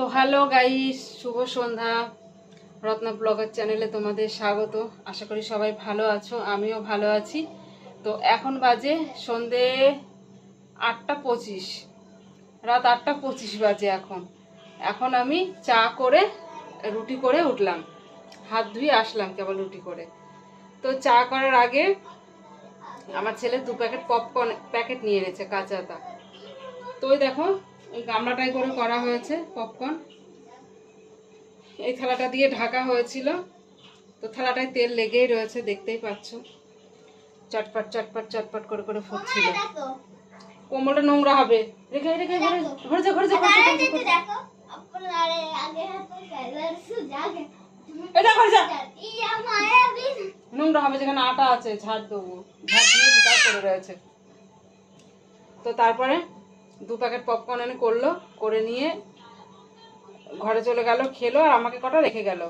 তো hello guys, শুভ সন্ধ্যা। রত্না ব্লগার চ্যানেলে তোমাদের স্বাগত। আশা করি সবাই ভালো আছো, আমিও ভালো আছি। তো এখন বাজে সন্ধে আটটা পঁচিশ। রাত আটটা পঁচিশ বাজে এখন। এখন আমি চা করে, রুটি করে উঠলাম। হাত ধুয়ে আসলাম কেবল রুটি করে। তো চা করার আগে আমার ছেলে দু প্যাকেট পপকর্ন, প্যাকেট নিয়ে এনেছে কাঁচাতা তো ওই দেখো ওই গামলাটাই করে করা হয়েছে পপকর্ন এই থালাটা দিয়ে ঢাকা হয়েছিল। তো থালাটায় তেল লেগেই রয়েছে দেখতেই পাচ্ছ। চটপট চটপট চটপট করে করে ফুটছিল। কোমলটা নোংরা হবে। রেখে রেখে ঘরে যা। এটা ঘরে যা নোংরা হবে যেখানে আটা আছে ঝাড় দেবো। ঝাড় দিয়ে করে রয়েছে। তো তারপরে দু প্যাকেট পপকর্ন এনে করল, করে নিয়ে ঘরে চলে গেল, খেলো আর আমাকে কটা রেখে গেল।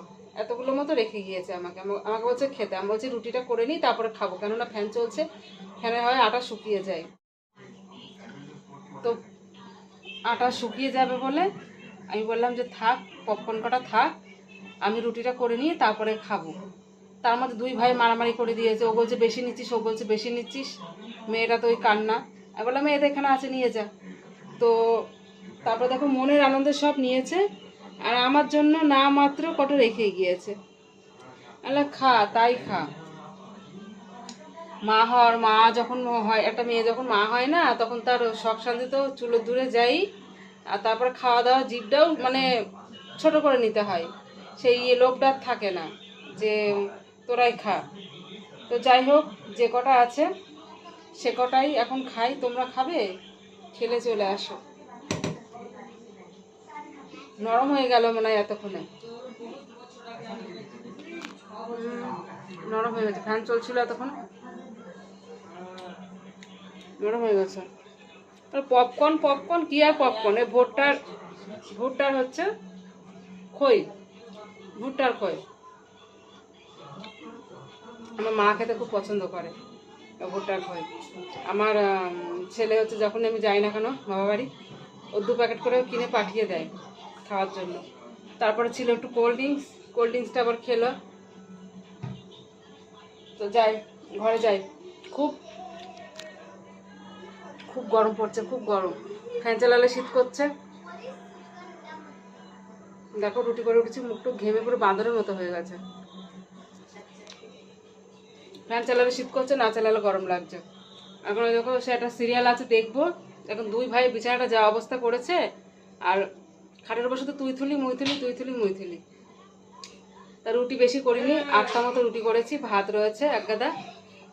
এতগুলো মতো রেখে গিয়েছে আমাকে। আমাকে বলছে খেতে। আমি বলছি রুটিটা করে নিই, তারপরে খাব। কেননা ফ্যান চলছে, ফ্যানে হয় আটা শুকিয়ে যায়। তো আটা শুকিয়ে যাবে বলে আমি বললাম যে থাক, পপকর্ন কটা থাক, আমি রুটিটা করে নিয়ে তারপরে খাব। তার মধ্যে দুই ভাই মারামারি করে দিয়েছে। ও বলছে বেশি নিচ্ছিস, ও বলছে বেশি নিচ্ছিস। মেয়েটা তো ওই কান্না। আমি বললাম মেয়েটা এখানে আছে, নিয়ে যা। তো তারপর দেখো মনের আনন্দে সব নিয়েছে, আর আমার জন্য না মাত্র কত রেখে গিয়েছে। খা, তাই খা। মা হওয়ার মা যখন হয়, একটা মেয়ে যখন মা হয় না, তখন তার শখ শান্তি তো চুলো দূরে যাই, আর তারপর খাওয়া দাওয়া জিভটাও মানে ছোট করে নিতে হয়। সেই ইয়ে লোভটা থাকে না যে তোরাই খা। তো যাই হোক, যে কটা আছে, সে কটাই এখন খাই। তোমরা খাবে? খেলে চলে আসো। নরম হয়ে গেল মনে হয় এতক্ষণে। নরম হয়ে গেছে। ফ্যান চলছিল এতক্ষণ? নরম হয়ে গেছে। পপকর্ন পপকর্ন কি আর পপকর্ন এই ভুট্টার ভুট্টার হচ্ছে খই। ভুট্টার খই। আমার মা খেতে খুব পছন্দ করে। ভুট্টার খই আমার ছেলে হচ্ছে যখন আমি যাই না কেন বাবা বাড়ি, ও দু প্যাকেট করে কিনে পাঠিয়ে দেয় খাওয়ার জন্য। তারপরে ছিল একটু কোল্ড ড্রিঙ্কস কোল্ড ড্রিঙ্কসটা আবার খেলো। তো যাই, ঘরে যাই। খুব খুব গরম পড়ছে, খুব গরম। ফ্যান চালালে শীত করছে। দেখো রুটি করে উঠেছি মুখটুক ঘেমে পুরো বাঁদরের মতো হয়ে গেছে। ফ্যান চালালে শীত করছে, না চালালে গরম লাগছে। এখন দেখো সে একটা সিরিয়াল আছে, দেখব, এখন দুই ভাই বিছানাটা যা অবস্থা করেছে, আর খাটের বসে তো তুই থুলি, মুই থুলি, তুই থুলি, মুই থুলি। তা রুটি বেশি করিনি, আটটা মতো রুটি করেছি, ভাত রয়েছে, এক গাদা।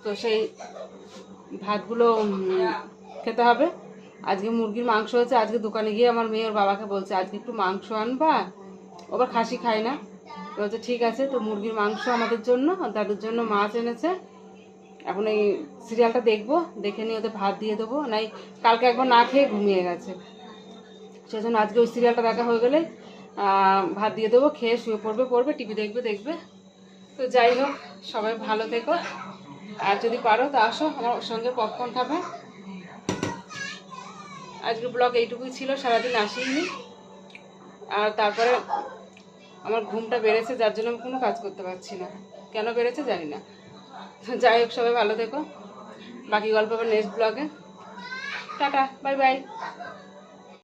তো সেই ভাতগুলো খেতে হবে। আজকে মুরগির মাংস হয়েছে, আজকে দোকানে গিয়ে আমার মেয়ে ওর বাবাকে বলছে, আজকে একটু মাংস আনবা। ও আবার খাসি খায় না। বলছে ঠিক আছে, তো মুরগির মাংস আমাদের জন্য, দাদুর জন্য মাছ এনেছে। এখন এই সিরিয়ালটা দেখব, দেখে নিয়ে ওদের ভাত দিয়ে দেবো। নাই, কালকে একবার না খেয়ে ঘুমিয়ে গেছে। সেজন্য আজকে ওই সিরিয়ালটা দেখা হয়ে গেলে ভাত দিয়ে দেবো, খেয়ে শুয়ে পড়বে পড়বে, টিভি দেখবে দেখবে। তো যাই হোক, সবাই ভালো থেকো। আর যদি পারো, তো আসো, আমার সঙ্গে পপকর্ন খাবে। আজকের ব্লগ এইটুকুই ছিল, সারাদিন আসিনি। আর তারপরে আমার ঘুমটা বেড়েছে, যার জন্য আমি কোনো কাজ করতে পারছি না। কেন বেড়েছে জানি না। যাই হোক, সবাই ভালো থেকো। বাকি গল্প আবার নেক্সট ব্লগে টাটা বাই বাই